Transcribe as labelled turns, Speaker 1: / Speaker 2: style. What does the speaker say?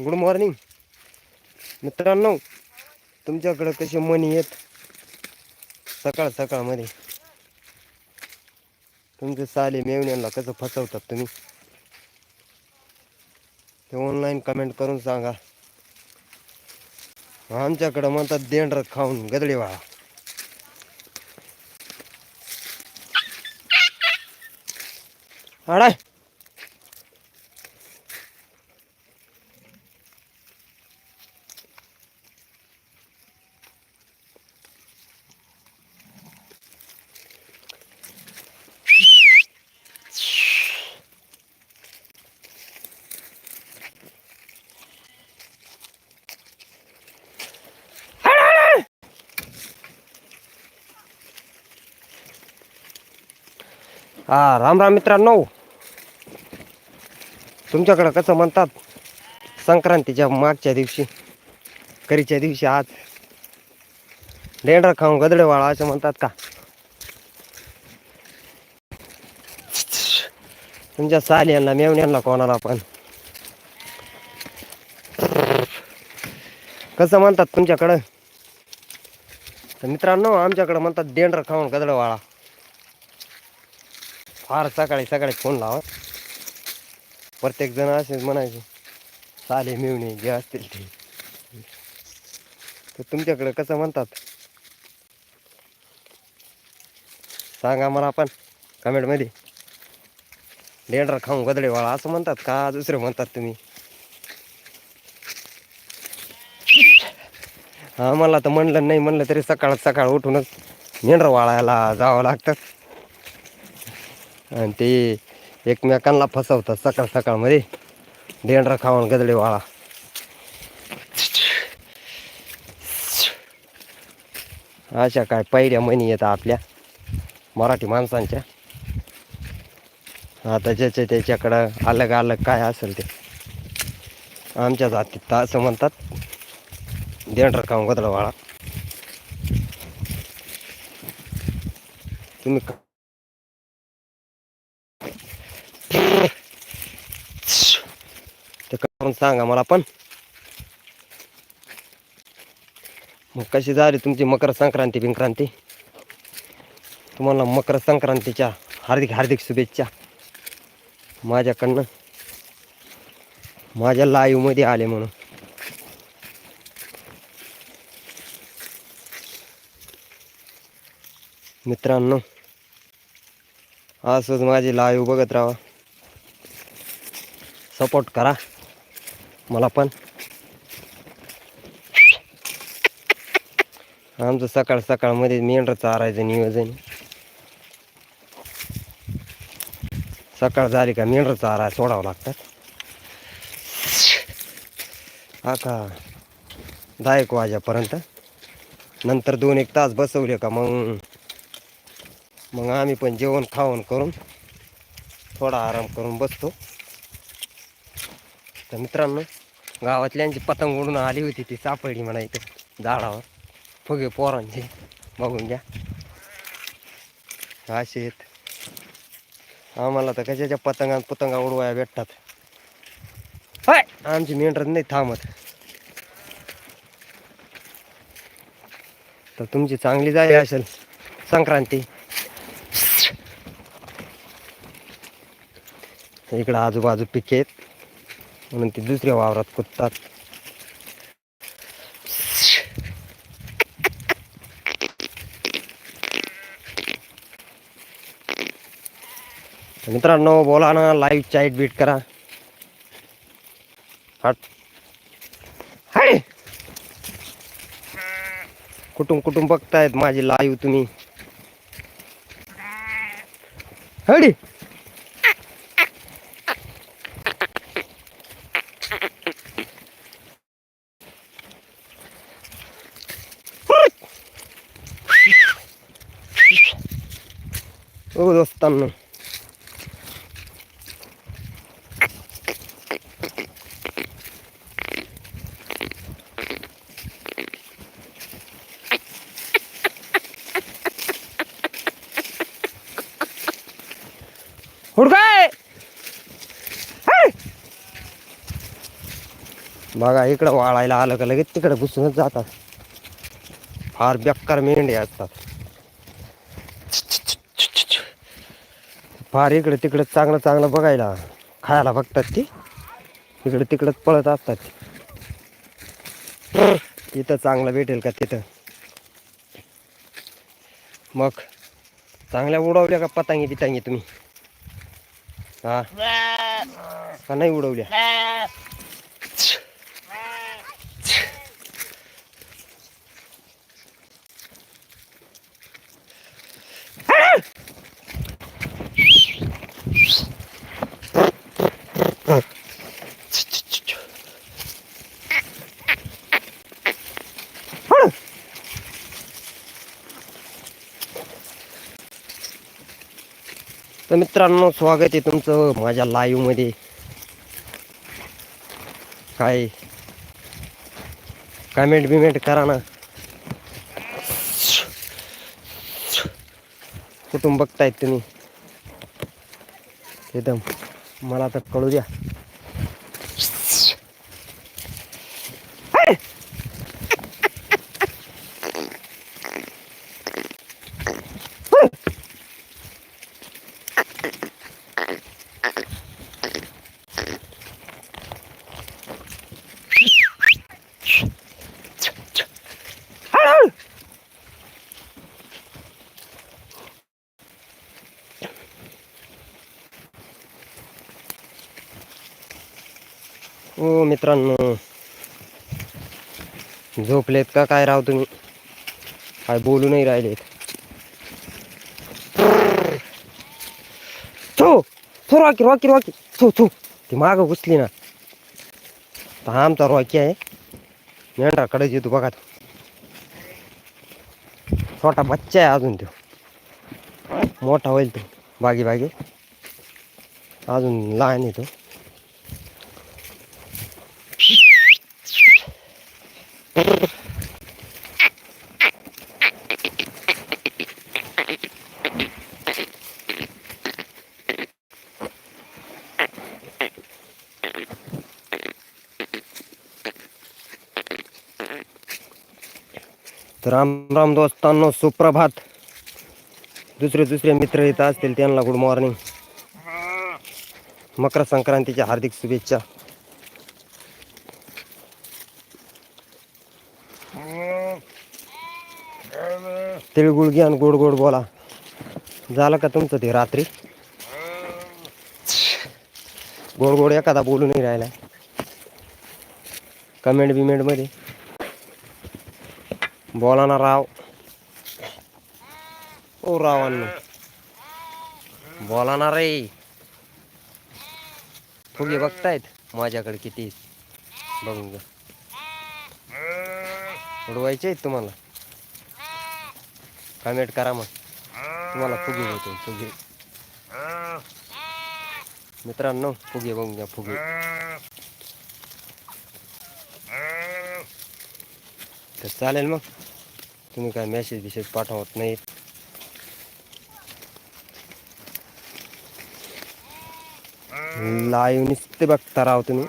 Speaker 1: Good morning मित्रांनो तुमच्याकडं कसे मनी येत सकाळ सकाळमध्ये. तुमचे साले मेवण्यांना कसं फसवतात तुम्ही? ते ऑनलाईन कमेंट करून सांगा. आमच्याकडं म्हणतात देंडर खाऊन गदडे वाळा अडाय हा राम राम मित्रांनो. तुमच्याकडं कसं म्हणतात संक्रांतीच्या मागच्या दिवशी करीच्या दिवशी आज. लेंडर खाऊन गदडे वाळा असं म्हणतात का? तुमच्या साल्यांना मेवण्यांना कोणाला पण. कसं म्हणतात तुमच्याकडं? तर मित्रांनो आमच्याकडं म्हणतात देंडर खाऊन गदडवाळा फार सकाळी सकाळी फोन लावा. प्रत्येक जण असेच म्हणायचे साले मिळणे जे असतील ते. तर तुमच्याकडे कसं म्हणतात? सांगा मला आपण कमेंटमध्ये. लेंडर खाऊन गदडेवाळा असं म्हणतात का? दुसरे म्हणतात तुम्ही. हा मला तर म्हणलं नाही म्हणलं तरी सकाळ सकाळ उठूनच मेंढर वाळायला जावं लागतं. आणि ते एकमेकांना फसवतात सकाळ सकाळमध्ये. डेंडरा खाऊन गदडे वाळा. अशा काय पहिल्या म्हणी येतात आपल्या मराठी माणसांच्या. आता ज्याच्या त्याच्याकडं अलग अलग काय असेल ते. आमच्या जातीत तर असं म्हणतात देंडर खाऊन गदडा वाळा. तुम्ही ते करून सांगा मला पण. मग कशी झाली तुमची मकर संक्रांती बिंक्रांती? तुम्हाला मकर संक्रांतीच्या हार्दिक हार्दिक शुभेच्छा. माझ्याकडनं. माझ्या लाईव्हमध्ये आले म्हणून. मित्रांनो असंच माझी लाईव्ह बघत राहा. सपोर्ट करा. मला पण. आमचं सकाळ सकाळमध्ये मेंढर चारायचं नियोजन. सकाळ झाली का मेंढर चारा सोडावं लागतात. हा का दहा एक वाजेपर्यंत. नंतर दोन एक तास बसवले का मग मग आम्ही पण जेवण खावण करून थोडा आराम करून बसतो. तर मित्रांनो गावातल्यांची पतंग उडून आली होती ती सापडली म्हणा इथं झाडावर. फुगे पोरांची. बघून घ्या. असे आहेत. आम्हाला तर कशाच्या पतंगा पतंगा उडवाया भेटतात? हाय आमची मेंढर नाही थांबत. तर तुमची चांगली जाई असेल संक्रांती. इकडं आजूबाजू पिके आहेत. म्हणून ते दुसऱ्या वावरात कुदतात मित्रांनो बोला ना लाईव्ह चॅट बीट करा. हट. हाय! कुठून कुठून बघतायत माझी लाईव्ह तुम्ही? हडी ओ दोस्तांनो हुडकाय हाय! बघा इकडं वाळायला आलं का लगेच तिकडे घुसूनच जातात. फार बेकार मेंढे असतात. फार इकडं तिकडं चांगलं चांगलं बघायला खायला बघतात ती. इकडे तिकडंच पळत असतात तिथं चांगलं भेटेल का तिथं? मग चांगल्या उडवल्या का पतंगी बितांगी तुम्ही? हा? का नाही उडवल्या? तर मित्रांनो स्वागत आहे तुमचं माझ्या लाईव्हमध्ये काय? कमेंट बिमेंट करा ना. कुठून बघतायत तुम्ही? एकदम. मला तर कळू द्या. ओ मित्रांनो. झोपलेत का? काय राव तुम्ही? काय बोलू नाही राहिलेत. थो थो रॉकी रॉकी रॉकी. थो थो. ती मागं घुसली ना. तर हा आमचा रॉकी आहे. मेंढराकडे येतो बघा तो. छोटा बच्चा आहे अजून तो. मोठा होईल तो. बागी बागी. अजून लहान आहे तो. राम राम दोस्तांनो सुप्रभात. दुसरे दुसरे मित्र येत असतील त्यांना गुड मॉर्निंग मकर संक्रांतीच्या हार्दिक शुभेच्छा. तिळगुळ घ्या आणि गोड गोड बोला. झालं का तुमचं ते रात्री? गोड गोड एखादा बोलू नाही राहिला. कमेंट बिमेंटमध्ये. बोला ना राव. ओ रावांनो. बोला ना रे. फुगे बघतायत माझ्याकडे किती बघून घ्या. उडवायचे आहेत तुम्हाला. कमेंट करा मग. तुम्हाला फुगे होतो फुगे. मित्रांनो फुगे बघून घ्या फुगे. तर चालेल मग. तुम्ही काय मेसेज बिसेज पाठवत नाहीत. लाईव्ह नुसते बघता राव तुम्ही.